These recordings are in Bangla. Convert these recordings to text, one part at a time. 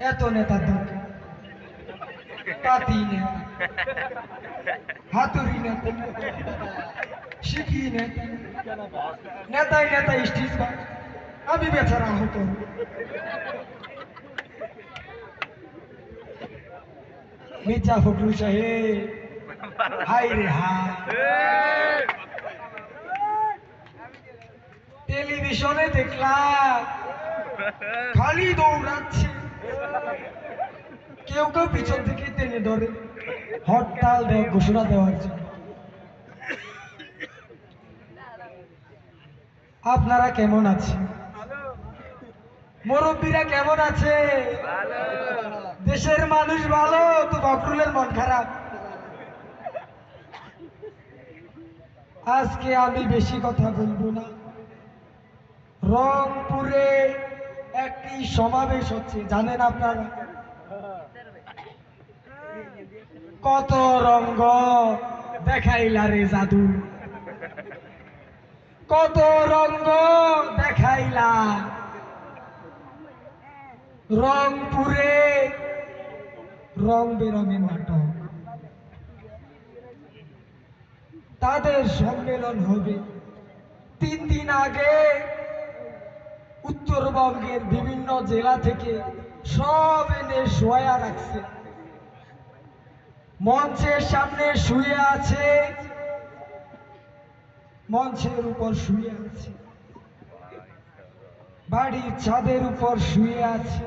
এত দরকার নেতা নেতা, শিখি নেতা নেতা আমি বেচারা হতো মির্জা ফখরুল সাহেব হাই রে টেলিভিশনে দেখলাম, খালি দৌড়াচ্ছে। কেউ কেউ পিছন থেকে টেনে ধরে। হরতাল দেয় ঘোষণা দেওয়ার জন্য। আপনারা কেমন আছেন? মুরব্বীরা কেমন আছে? দেশের মানুষ ভালো, তো বকরুলের মন খারাপ। আজকে আমি বেশি কথা বলব না। রংপুরে একটি সমাবেশ হচ্ছে, জানেন আপনারা? কত রঙ্গ দেখাইলা রে জাদু। কত রঙ্গ দেখাইলা। রংপুরে রং বেরঙের নাটক। তাদের সম্মেলন হবে। তিন দিন আগে উত্তরবঙ্গের বিভিন্ন জেলা থেকে সব এনে শোয়া রাখছে। মঞ্চের সামনে শুয়ে আছে। মঞ্চের উপর শুয়ে আছে। বাড়ির ছাদের উপর শুয়ে আছে।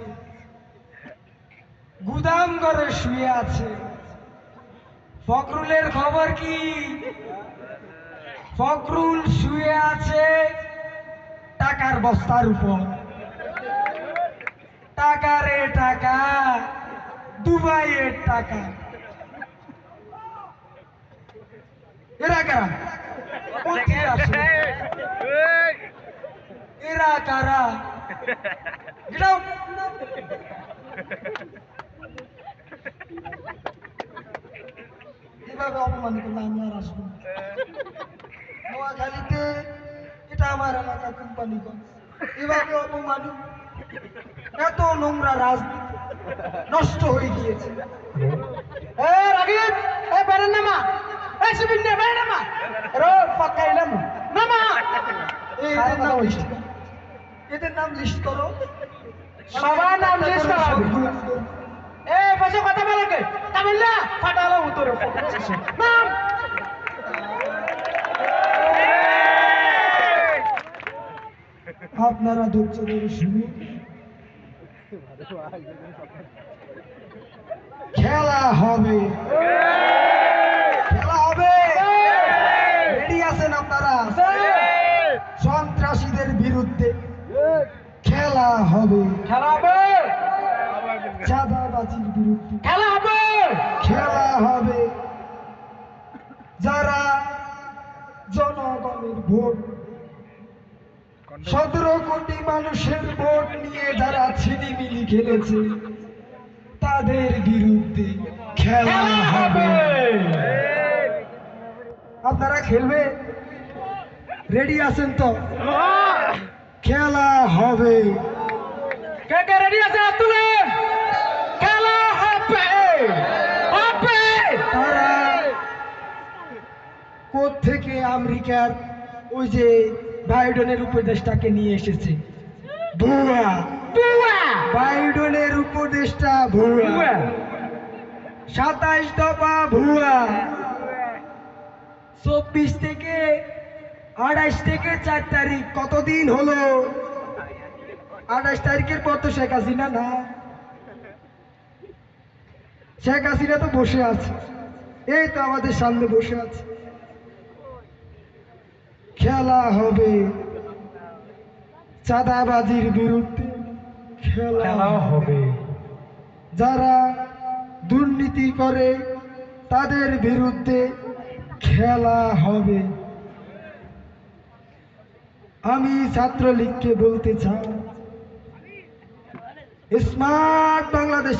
গুদাম ঘরে শুয়ে আছে। ফখরুলের খবর কি? ফখরুল শুয়ে আছে। টাকার বস্তার উপর। টাকা টাকা, দুবাইয়ের টাকা। এরা কারা? এরা কারা? এভাবে অপমান করলে আমি আর আসব নোয়াখালীতে এটা আমার এলাকা কোম্পানিগঞ্জ এভাবে অপমান এত নোংরা রাজনীতি নষ্ট হয়ে গিয়েছে। এ রাগিব এ বেরেন নামা এ শিবিন নে বেরেন নামা। রো পাকাইলাম নামা। এদের নাম লিস্ট। এদের নাম লিস্ট করো। সবার নাম লিস্ট করা এ পাশে কথা বলে কে? তামিল্লা? ফাটালো উত্তরে। নাম। আপনারা ধৈর্য ধরে শুনুন খেলা হবে। খেলা হবে। রেডি আছেন আপনারা? সন্ত্রাসীদের বিরুদ্ধে খেলা হবে। খেলা হবে। চাঁদাবাজির বিরুদ্ধে খেলা হবে। খেলা হবে। যারা জনগণের ভোট সতেরো কোটি মানুষের ভোট নিয়ে যারা ছিনিমিনি খেলেছে তাদের বিরুদ্ধে খেলা হবে। আপনারা খেলবে? রেডি আছেন তো? খেলা হবে। কে কে রেডি আছে? খেলা হবে। হবে। তারা থেকে আমেরিকার ওই যে বাইডেনের উপদেশটাকে নিয়ে এসেছে। ভুয়া। বুয়া বাইডেনের উপদেশটা ভুয়া। সাতাইশ দফা ভুয়া। চব্বিশ থেকে আড়াইশ থেকে চার তারিখ। কতদিন হলো? আড়াইশ তারিখের পর তো শেখ হাসিনা না। শেখ হাসিনা তো বসে আছে। এই তো আমাদের সামনে বসে আছে। খেলা হবে। চাঁদাবাজির বিরুদ্ধে খেলা হবে। যারা দুর্নীতি করে তাদের বিরুদ্ধে খেলা হবে। আমি ছাত্রলীগকে বলতে চাই স্মার্ট বাংলাদেশ।